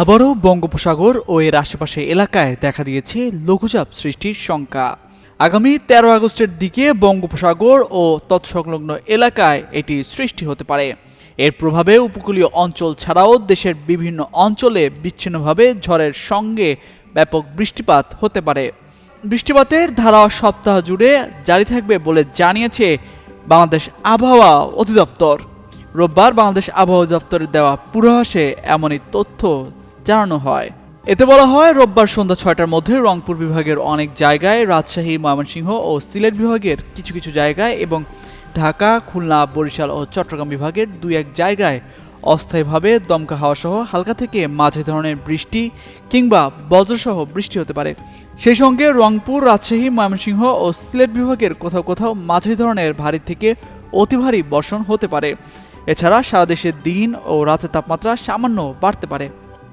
আবারও বঙ্গোপসাগর ও এর আশেপাশে এলাকায় দেখা দিয়েছে লঘুচাপ সৃষ্টির শঙ্কা। আগামী তেরো আগস্টের দিকে বঙ্গোপসাগর ও তৎসংলগ্ন এলাকায় এটি সৃষ্টি হতে পারে। এর প্রভাবে উপকূলীয় অঞ্চল ছাড়াও দেশের বিভিন্ন অঞ্চলে বিচ্ছিন্নভাবে ঝড়ের সঙ্গে ব্যাপক বৃষ্টিপাত হতে পারে। বৃষ্টিপাতের ধারা সপ্তাহ জুড়ে জারি থাকবে বলে জানিয়েছে বাংলাদেশ আবহাওয়া অধিদপ্তর। রোববার বাংলাদেশ আবহাওয়া দপ্তরের দেওয়া পূর্বাভাসে এমনই তথ্য জানানো হয়। এতে বলা হয়, রোববার সন্ধ্যা ছয়টার মধ্যে রংপুর বিভাগের অনেক জায়গায় রাজশাহী, ময়মনসিংহ ও সিলেট বিভাগের কিছু কিছু জায়গায় এবং ঢাকা, খুলনা, বরিশাল ও চট্টগ্রাম বিভাগের দুই এক জায়গায় অস্থায়ীভাবে দমকা হাওয়া সহ হালকা থেকে মাঝে ধরনের বৃষ্টি কিংবা বজ্রসহ বৃষ্টি হতে পারে। সেই সঙ্গে রংপুর, রাজশাহী, ময়মনসিংহ ও সিলেট বিভাগের কোথাও কোথাও মাঝে ধরনের ভারী থেকে অতি ভারী বর্ষণ হতে পারে। এছাড়া সারা দেশে দিন ও রাতের তাপমাত্রা সামান্য বাড়তে পারে।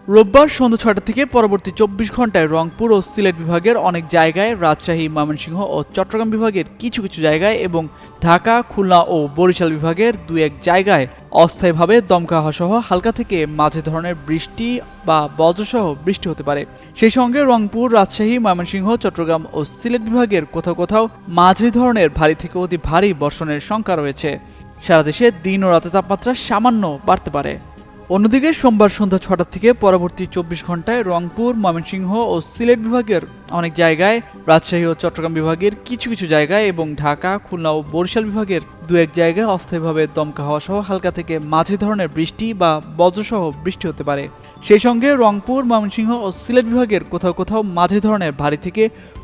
রোববার সন্ধ্যা ছয়টা থেকে পরবর্তী চব্বিশ ঘন্টায় রংপুর ও সিলেট বিভাগের অনেক জায়গায় রাজশাহী, ময়মনসিংহ ও চট্টগ্রাম বিভাগের কিছু কিছু জায়গায় এবং ঢাকা, খুলনা ও বরিশাল বিভাগের দু এক জায়গায় অস্থায়ীভাবে দমকা সহ হালকা থেকে মাঝে ধরনের বৃষ্টি বা বজ্রসহ বৃষ্টি হতে পারে। সেই সঙ্গে রংপুর, রাজশাহী, ময়মনসিংহ, চট্টগ্রাম ও সিলেট বিভাগের কোথাও কোথাও মাঝারি ধরনের ভারী থেকে অতি ভারী বর্ষণের শঙ্কা রয়েছে। সারা দেশে দিন ও রাতের তাপমাত্রা সামান্য বাড়তে পারে। অন্যদিকে সোমবার সন্ধ্যা ছটা থেকে পরবর্তী চব্বিশ ঘন্টায় রংপুর, ময়মনসিংহ ও সিলেট বিভাগের অনেক জায়গায়, রাজশাহী ও চট্টগ্রাম বিভাগের কিছু কিছু জায়গায় এবং ঢাকা, খুলনা ও বরিশাল বিভাগের দু এক জায়গায় অস্থায়ীভাবে দমকা হাওয়া সহ হালকা থেকে মাঝে ধরনের বৃষ্টি বা বজ্রসহ বৃষ্টি হতে পারে। সেই সঙ্গে রংপুর, ময়মনসিংহ ও সিলেট বিভাগের কোথাও কোথাও মাঝে ধরনের ভারী থেকে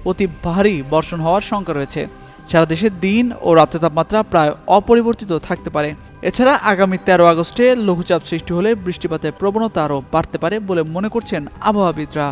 অতি ভারী বর্ষণ হওয়ার শঙ্কা রয়েছে। সারা দেশে দিন ও রাতের তাপমাত্রা প্রায় অপরিবর্তিত থাকতে পারে। এছাড়া আগামী তেরো আগস্টে লঘুচাপ সৃষ্টি হলে বৃষ্টিপাতের প্রবণতা আরও বাড়তে পারে বলে মনে করছেন আবহাওয়াবিদরা।